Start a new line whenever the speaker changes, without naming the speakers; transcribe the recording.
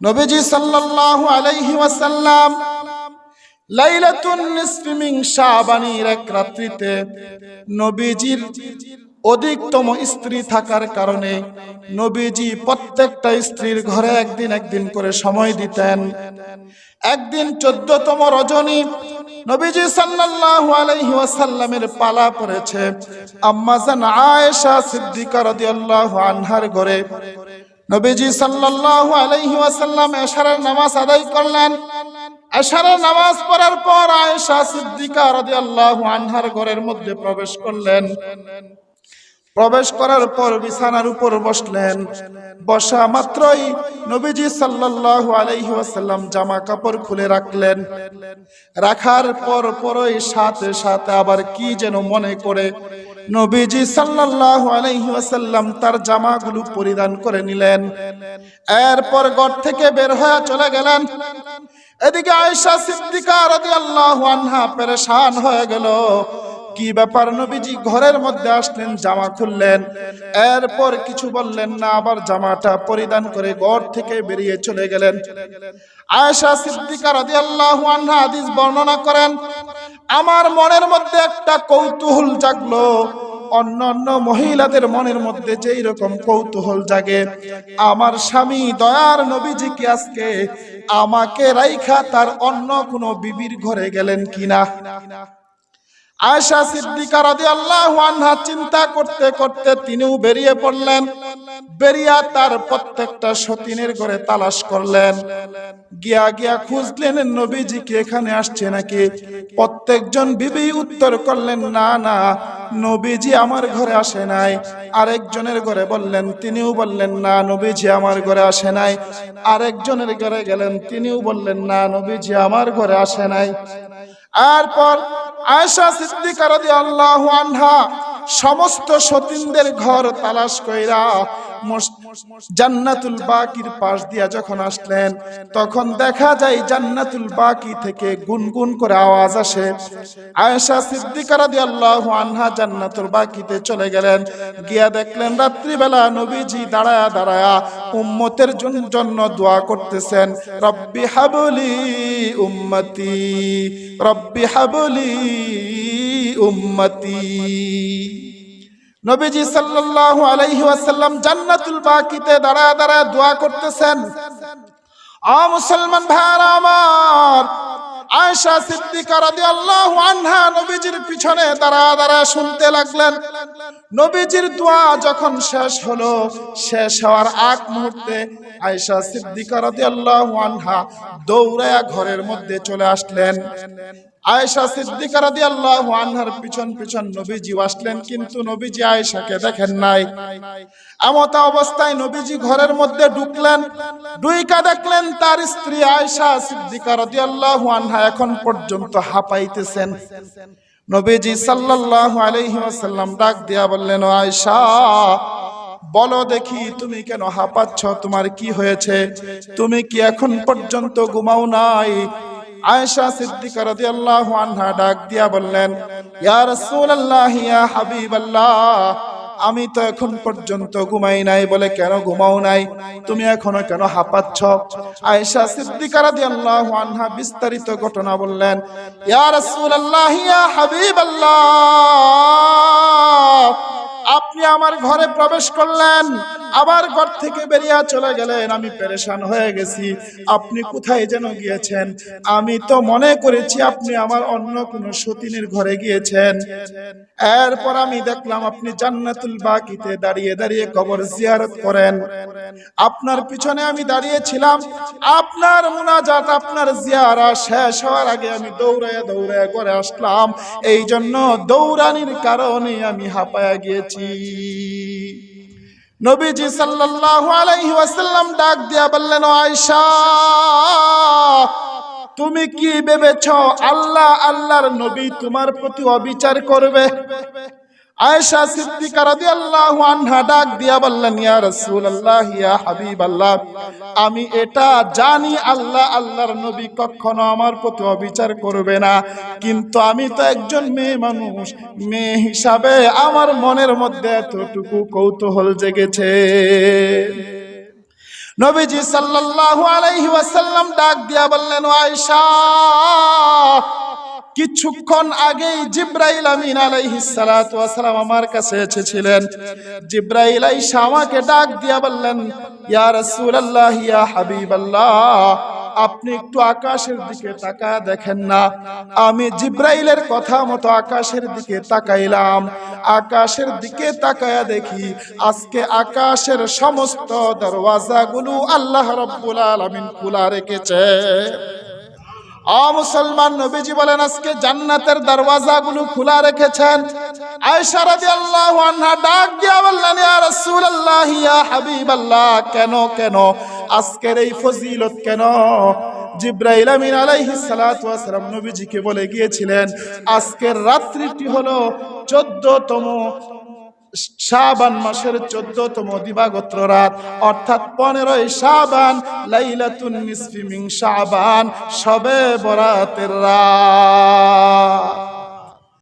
নবীজি সাল্লাল্লাহু আলাইহি ওয়াসাল্লাম লাইলাতুন নিসফি মিন শাবানির এক রাত্রিতে নবীজির অধিকতম স্ত্রী থাকার কারণে নবীজি প্রত্যেকটা স্ত্রীর ঘরে একদিন একদিন করে সময় দিতেন। একদিন চোদ্দতম রজনী নবীজি সাল্লাল্লাহু আলাইহি ওয়াসাল্লামের পালা পড়েছে। আম্মাজান আয়েশা সিদ্দিকা রাদিয়াল্লাহু আনহার ঘরে নবীজি সাল্লাল্লাহু আলাইহি ওয়াসাল্লাম এশারের নামাজ আদায় করলেন। এশারের নামাজ পড়ার পর আয়েশা সিদ্দিকা রাদিয়াল্লাহু আনহার ঘরের মধ্যে প্রবেশ করলেন। প্রবেশ করার পর বিছানার উপর বসলেন। বসা মাত্রই নবীজি সাল্লাল্লাহু আলাইহি ওয়াসাল্লাম জামা কাপড় খুলে রাখলেন। রাখার পর পরই সাথে সাথে আবার কি যেন মনে করে নবীজি সাল্লাল্লাহু আলাইহি ওয়াসাল্লাম তার জামাগুলো পরিধান করে নিলেন। এরপর ঘর থেকে বের হয়ে চলে গেলেন। এদিকে আয়েশা সিদ্দিকা রাদিয়াল্লাহু আনহা পেরেশান হয়ে গেল। কি ব্যাপার নবীজি ঘরের মধ্যে আসলেন, জামা খুললেন। এরপর কিছু বললেন না, আবার জামাটা পরিধান করে ঘর থেকে বেরিয়ে চলে গেলেন। আয়েশা সিদ্দিকা রাদিয়াল্লাহু আনহা হাদিস বর্ণনা করেন, আমার মনের মধ্যে একটা কৌতূহল জাগলো। অন্য অন্য মহিলাদের মনের মধ্যে যেই রকম কৌতূহল জাগে। আমার স্বামী দয়ার নবীজি কি আজকে আমাকে রাইখা তার অন্য কোনো বিবির ঘরে গেলেন কিনা? আয়সা সিদ্দিকা রাদিয়াল্লাহু আনহা চিন্তা করতে করতে তিনিও বেরিয়ে পড়লেন। বেরিয়া তার প্রত্যেকটা সতীনের ঘরে তালাশ করলেন। গিয়া গিয়া খুঁজলেন, নবীজি কি এখানে আসছে নাকি? প্রত্যেকজন বিবি উত্তর করলেন, না না, নবীজি আমার ঘরে আসে নাই। আরেকজনের ঘরে বললেন, তিনিও বললেন, না, নবীজি আমার ঘরে আসে নাই। আরেকজনের ঘরে গেলেন, তিনিও বললেন, না, নবীজি আমার ঘরে আসে নাই। এরপর আয়েশা সিদ্দিকা রাদিয়াল্লাহু আনহা সমস্ত সতীনদের ঘর তালাশ কইরা জান্নাতুল বাকির পাশ দিয়া যখন আসলেন, তখন দেখা যায় জান্নাতুল বাকি থেকে গুনগুন করে আওয়াজ আসে। আয়েশা সিদ্দিকা রাদিয়াল্লাহু আনহা জান্নাতুল বাকিতে চলে গেলেন। গিয়া দেখলেন রাত্রিবেলা নবীজি দাঁড়ায়া দাঁড়ায়া উম্মতের জন্য দোয়া করতেছেন, রব্বি হাবলি উম্মতি, রব্বি হাবলি উম্মতি। নবীজি সাল্লাল্লাহু আলাইহি ওয়াসাল্লাম জান্নাতুল বাকিতে দাঁড়া দাঁড়া দোয়া করতেছেন। আ মুসলমান ভাইরা আমার, আয়েশা সিদ্দিকা রাদিয়াল্লাহু আনহা নবীজির পিছনে দাঁড়া দাঁড়া শুনতে লাগলেন। নবীজির দোয়া যখন শেষ হলো, শেষ হওয়ার আগ মুহূর্তে আয়েশা সিদ্দিকা রাদিয়াল্লাহু আনহা দৌড়ায়া ঘরের মধ্যে চলে আসলেন। আয়েশা সিদ্দিকা রাদিয়াল্লাহু আনহার পিছন পিছন নবীজি আসলেন, কিন্তু নবীজি আয়েশাকে দেখেন নাই। এমত অবস্থায় নবীজি ঘরের মধ্যে ঢুকলেন ডুইকা দেখলেন তার স্ত্রী আয়েশা সিদ্দিকা রাদিয়াল্লাহু আনহা এখন পর্যন্ত হাঁপাইতেছেন। নবীজি সাল্লাল্লাহু আলাইহি ওয়াসাল্লাম ডাক দিয়া বললেন আয়েশা, বলো দেখি তুমি কেন হাঁপাচ্ছ? তোমার কি হয়েছে? তুমি কি এখন পর্যন্ত ঘুমাও নাই? আয়েশা সিদ্দিকা রাদিয়াল্লাহু আনহা ডাক দিয়া বললেন, ইয়া রাসূলুল্লাহ, ইয়া হাবিবাল্লাহ আমি তো এখন পর্যন্ত ঘুমাই নাই বলে কেন ঘুমাও নাই? তুমি এখনও কেন হাঁপাচ্ছ? আয়েশা সিদ্দিকা রাদিয়াল্লাহু আনহা বিস্তারিত ঘটনা বললেন, ইয়া রাসূলুল্লাহ, ইয়া হাবিবাল্লাহ আপনি আমার ঘরে প্রবেশ করলেন, আবার ঘর থেকে বেরিয়ে চলে গেলেন, আমি পেরেশান হয়ে গেছি। আপনি কোথায় যেন গিয়েছেন? আমি তো মনে করেছি আপনি আমার অন্য কোন সতীনের ঘরে গিয়েছেন। এরপর আমি দেখলাম আপনি জান্নাতুল বাকিতে দাঁড়িয়ে দাঁড়িয়ে কবর জিয়ারত করেন। আপনার পিছনে আমি দাঁড়িয়েছিলাম। আপনার মুনাজাত, আপনার জিয়ারা শেষ হওয়ার আগে আমি দৌড়ায় দৌড়ায় করে আসলাম। এই জন্য দৌড়ানির কারণে আমি হাঁপায়া গিয়েছি। নবীজি সাল্লাল্লাহু আলাইহি ওয়াসাল্লাম ডাক দিয়া বললেন আয়েশা, তুমি কি ভেবেছ আল্লাহ আল্লাহর নবী তোমার প্রতি অবিচার করবে? আয়েশা সিদ্দিকা রাদিয়াল্লাহু আনহা ডাক দিয়া বললেন, ইয়া রাসূলুল্লাহ, ইয়া হাবিবাল্লাহ, আমি এটা জানি, আল্লাহ, আল্লাহর নবী কখনো আমার প্রতি অবিচার করবে না। কিন্তু আমি তো একজন মেয়ে মানুষ, মেয়ে হিসাবে আমার মনের মধ্যে এতটুকু কৌতূহল জেগেছে। নবীজি সাল্লাল্লাহু আলাইহি ওয়াসাল্লাম ডাক দিয়া বললেন আয়েশা কিছুক্ষণ আগেই জিব্রাইল আমিন আলাইহিস সালাতু ওয়াসালাম আমার কাছে এসেছিলেন। জিব্রাইল আয়েশা আমাকে ডাক দিয়া বললেন, ইয়া রাসূলুল্লাহ, ইয়া হাবিবাল্লাহ, আপনি একটু আকাশের দিকে তাকায় দেখেন না। আমি জিব্রাইলের কথা মতো আকাশের দিকে তাকাইলাম। আকাশের দিকে তাকায়া দেখি আজকে আকাশের সমস্ত দরওয়াজাগুলো আল্লাহ রাব্বুল আলামিন খোলা রেখেছে। মুসলমান নবীজি বলেন, আজকে জান্নাতের দরওয়াজাগুলো খোলা রেখেছেন। আয়েশা রাদিয়াল্লাহু আনহা ডাক দিয়া কেন কেন? আজকের এই ফজিলত কেন? জিব্রাইল আমিন আলাইহিস সালাতু ওয়াসালাম নবীজিকে বলে গিয়েছিলেন, আজকের রাত্রিটি হলো 14তম শাবান মাসের চোদ্দতম দিবাগত রাত অর্থাৎ পনেরোই শাবান লাইলাতুন নিসফিমিং শাবান সবে বরাতের রাত।